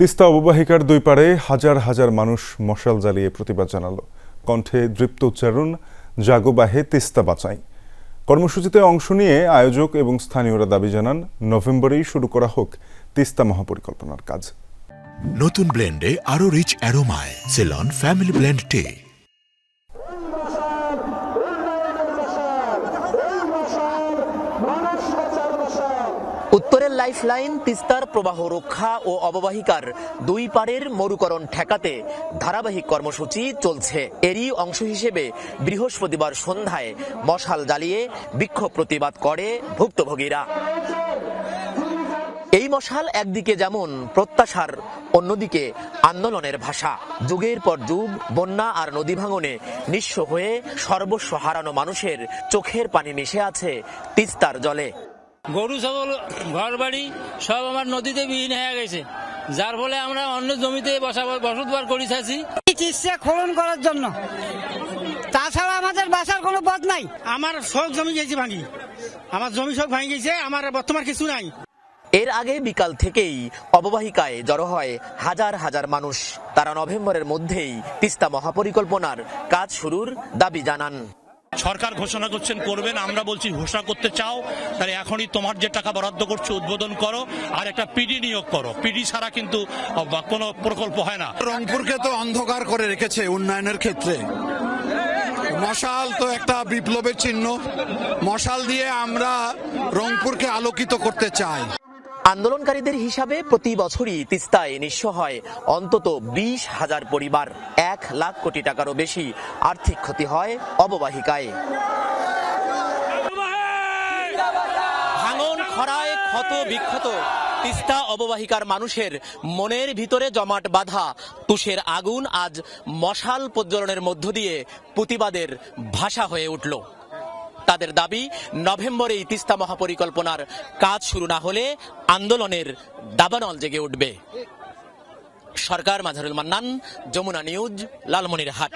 তিস্তা অববাহিকার দুই পারে হাজার হাজার মানুষ মশাল জ্বালিয়ে প্রতিবাদ জানালো। কণ্ঠে দৃপ্ত উচ্চারণ জাগোবাহে তিস্তা বাঁচাই। কর্মসূচিতে অংশ নিয়ে আয়োজক এবং স্থানীয়রা দাবি জানান, নভেম্বরেই শুরু করা হোক তিস্তা মহাপরিকল্পনার কাজ। নতুন ব্লেন্ডে আরও রিচ অ্যারোমায়, সেলন, ফ্যামিলি ব্লেন্ড টে। লাইফলাইন, তিস্তার প্রবাহ রক্ষা ও অববাহিকার দুই পারের মরুকরণ ঠেকাতে ধারাবাহিক কর্মসূচি চলছে। এরই অংশ হিসেবে বৃহস্পতিবার সন্ধ্যায় মশাল জ্বালিয়ে বিক্ষোভ প্রতিবাদ করে ভুক্তভোগীরা। এই মশাল একদিকে যেমন প্রত্যাশার, অন্যদিকে আন্দোলনের ভাষা। যুগের পর যুগ, বন্যা আর নদী ভাঙনে নিঃস্ব হয়ে সর্বস্ব হারানো মানুষের চোখের পানি মিশে আছে তিস্তার জলে। গরু ছাগল ঘর বাড়ি সব আমার নদীতে বিহীন হয়ে গেছে। যার ফলে আমরা অন্য জমিতে বসা বসতবার করি থাকি। চিকিৎসা খনন করার জন্য। তাছাড়া আমাদের বাসার কোনো পথ নাই। আমার সব জমি গেছে ভাঙি। আমার জমি সব ভাঙি গেছে আমার বর্তমান কিছু নাই। এর আগে বিকাল থেকেই অববাহিকায় জড়ো হয় হাজার হাজার মানুষ। তারা নভেম্বরের মধ্যেই তিস্তা মহাপরিকল্পনার কাজ শুরুর দাবি জানান। সরকার ঘোষণা করছেন, করবেন, আমরা বলছি ঘোষণা করতে চাও, তাহলে এখনই তোমার যে টাকা বরাদ্দ করছ উদ্বোধন করো, আর একটা পিডি নিয়োগ করো। পিডি ছাড়া কিন্তু কোনো প্রকল্প হয় না। রংপুরকে তো অন্ধকার করে রেখেছে উন্নয়নের ক্ষেত্রে। মশাল তো একটা বিপ্লবের চিহ্ন। মশাল দিয়ে আমরা রংপুরকে আলোকিত করতে চাই। আন্দোলনকারীদের হিসাবে প্রতি বছরই তিস্তায় নিঃস্ব হয়। অন্তত বিশ হাজার পরিবার, এক লাখ কোটি টাকারও বেশি আর্থিক ক্ষতি হয় অববাহিকায়। ভাঙন, খরায় ক্ষত, বিক্ষত। তিস্তা অববাহিকার মানুষের মনের ভিতরে জমাট বাঁধা তুষের আগুন আজ মশাল প্রজ্বলনের মধ্য দিয়ে প্রতিবাদের ভাষা হয়ে উঠল। তাদের দাবি নভেম্বরে তিস্তা মহাপরিকল্পনার কাজ শুরু না হলে আন্দোলনের দাবানল জেগে উঠবে। সরকার, মাঝারুল মান্নান, যমুনা নিউজ, লালমনিরহাট।